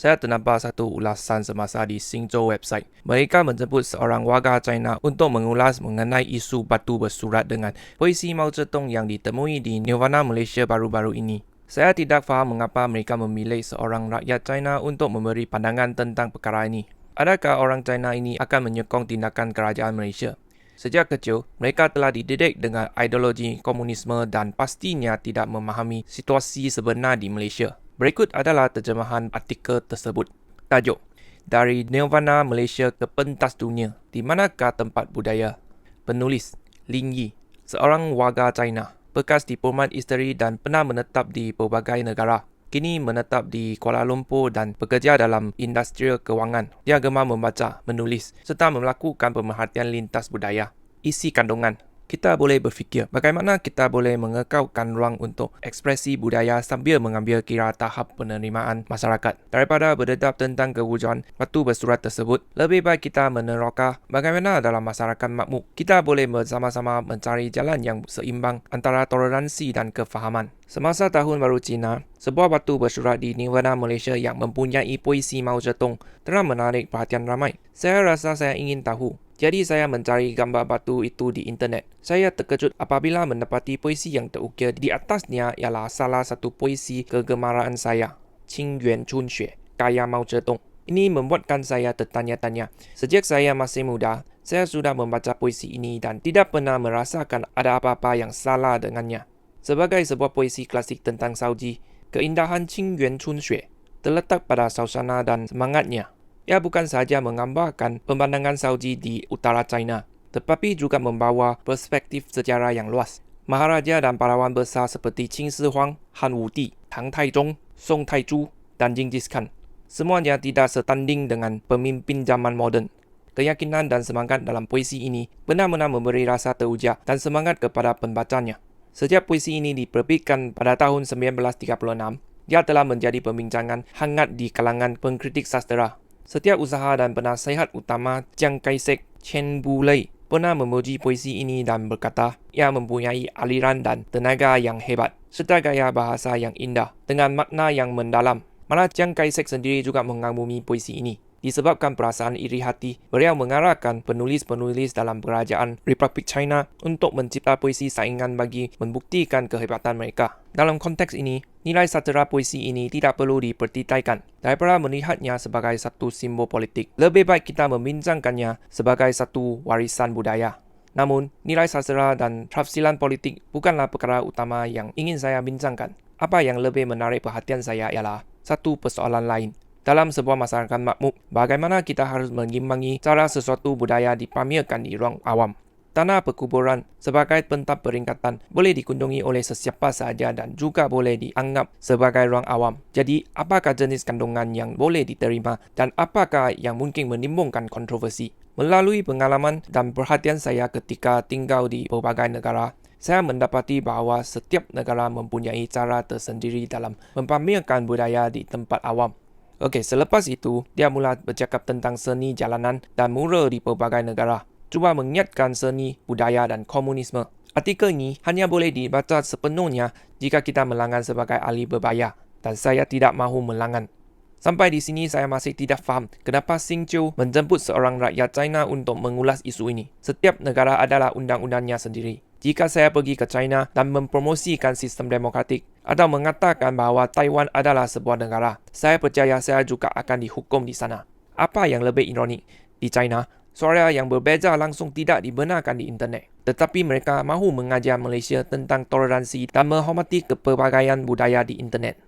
saya ternampak satu ulasan semasa di Xingzhou website. Mereka menjemput seorang warga China untuk mengulas mengenai isu batu bersurat dengan puisi Mao Zedong yang ditemui di Nirvana Malaysia baru-baru ini. Saya tidak faham mengapa mereka memilih seorang rakyat China untuk memberi pandangan tentang perkara ini. Adakah orang China ini akan menyokong tindakan kerajaan Malaysia? Sejak kecil, mereka telah dididik dengan ideologi komunisme dan pastinya tidak memahami situasi sebenar di Malaysia. Berikut adalah terjemahan artikel tersebut. Tajuk, Dari Nirvana Malaysia ke Pentas Dunia, di manakah tempat budaya? Penulis, Lin Yi, seorang warga China, bekas diplomat isteri dan pernah menetap di berbagai negara. Kini menetap di Kuala Lumpur dan bekerja dalam industri kewangan. Dia gemar membaca, menulis serta melakukan pemerhatian lintas budaya. Isi kandungan kita boleh berfikir bagaimana kita boleh mengekaukan ruang untuk ekspresi budaya sambil mengambil kira tahap penerimaan masyarakat. Daripada berdedap tentang kewujudan batu bersurat tersebut, lebih baik kita meneroka bagaimana dalam masyarakat makmuk kita boleh bersama-sama mencari jalan yang seimbang antara toleransi dan kefahaman. Semasa Tahun Baru Cina, sebuah batu bersurat di Nirvana Malaysia yang mempunyai puisi Mao Zedong telah menarik perhatian ramai. Saya rasa saya ingin tahu jadi saya mencari gambar batu itu di internet. Saya terkejut apabila mendapati puisi yang terukir di atasnya ialah salah satu puisi kegemaran saya, Qing Yuan Chun Xue, Kaya Mao Zedong. Ini membuatkan saya tertanya-tanya. Sejak saya masih muda, saya sudah membaca puisi ini dan tidak pernah merasakan ada apa-apa yang salah dengannya. Sebagai sebuah puisi klasik tentang Sauji, keindahan Qing Yuan Chun Xue terletak pada sausana dan semangatnya. Ia bukan sahaja menggambarkan pemandangan Saudi di utara China, tetapi juga membawa perspektif sejarah yang luas. Maharaja dan pahlawan besar seperti Qin Shi Huang, Han Wudi, Tang Taizong, Song Taizhu, dan Genghis Khan. Semuanya tidak setanding dengan pemimpin zaman moden. Keyakinan dan semangat dalam puisi ini benar-benar memberi rasa teruja dan semangat kepada pembacanya. Sejak puisi ini diperbitkan pada tahun 1936, dia telah menjadi pembincangan hangat di kalangan pengkritik sastera Setiap usaha dan penasihat utama Jiang Kai-shek, Chen Bulei, pernah memuji puisi ini dan berkata ia mempunyai aliran dan tenaga yang hebat serta gaya bahasa yang indah dengan makna yang mendalam. Malah Jiang Kai-shek sendiri juga mengagumi puisi ini. Disebabkan perasaan iri hati, beliau mengarahkan penulis-penulis dalam kerajaan Republik China untuk mencipta puisi saingan bagi membuktikan kehebatan mereka. Dalam konteks ini, nilai satera puisi ini tidak perlu dipertitaikan. Daripada melihatnya sebagai satu simbol politik, lebih baik kita membincangkannya sebagai satu warisan budaya. Namun, nilai sastra dan tafsilan politik bukanlah perkara utama yang ingin saya bincangkan. Apa yang lebih menarik perhatian saya ialah satu persoalan lain, dalam sebuah masyarakat makmuk, bagaimana kita harus mengimbangi cara sesuatu budaya dipamerkan di ruang awam. Tanah perkuburan sebagai pentap peringkatan boleh dikunjungi oleh sesiapa sahaja dan juga boleh dianggap sebagai ruang awam. Jadi, apakah jenis kandungan yang boleh diterima dan apakah yang mungkin menimbulkan kontroversi? Melalui pengalaman dan perhatian saya ketika tinggal di berbagai negara, saya mendapati bahawa setiap negara mempunyai cara tersendiri dalam mempamerkan budaya di tempat awam. Okey, selepas itu, dia mula bercakap tentang seni jalanan dan mural di pelbagai negara. Cuba mengingatkan seni, budaya dan komunisme. Artikel ini hanya boleh dibaca sepenuhnya jika kita melangan sebagai ahli berbayar. Dan saya tidak mahu melangan. Sampai di sini saya masih tidak faham kenapa Xing Chiu menjemput seorang rakyat China untuk mengulas isu ini. Setiap negara adalah undang-undangnya sendiri. Jika saya pergi ke China dan mempromosikan sistem demokratik atau mengatakan bahawa Taiwan adalah sebuah negara, saya percaya saya juga akan dihukum di sana. Apa yang lebih ironik, di China, suara yang berbeza langsung tidak dibenarkan di internet. Tetapi mereka mahu mengajar Malaysia tentang toleransi dan menghormati kepelbagaian budaya di internet.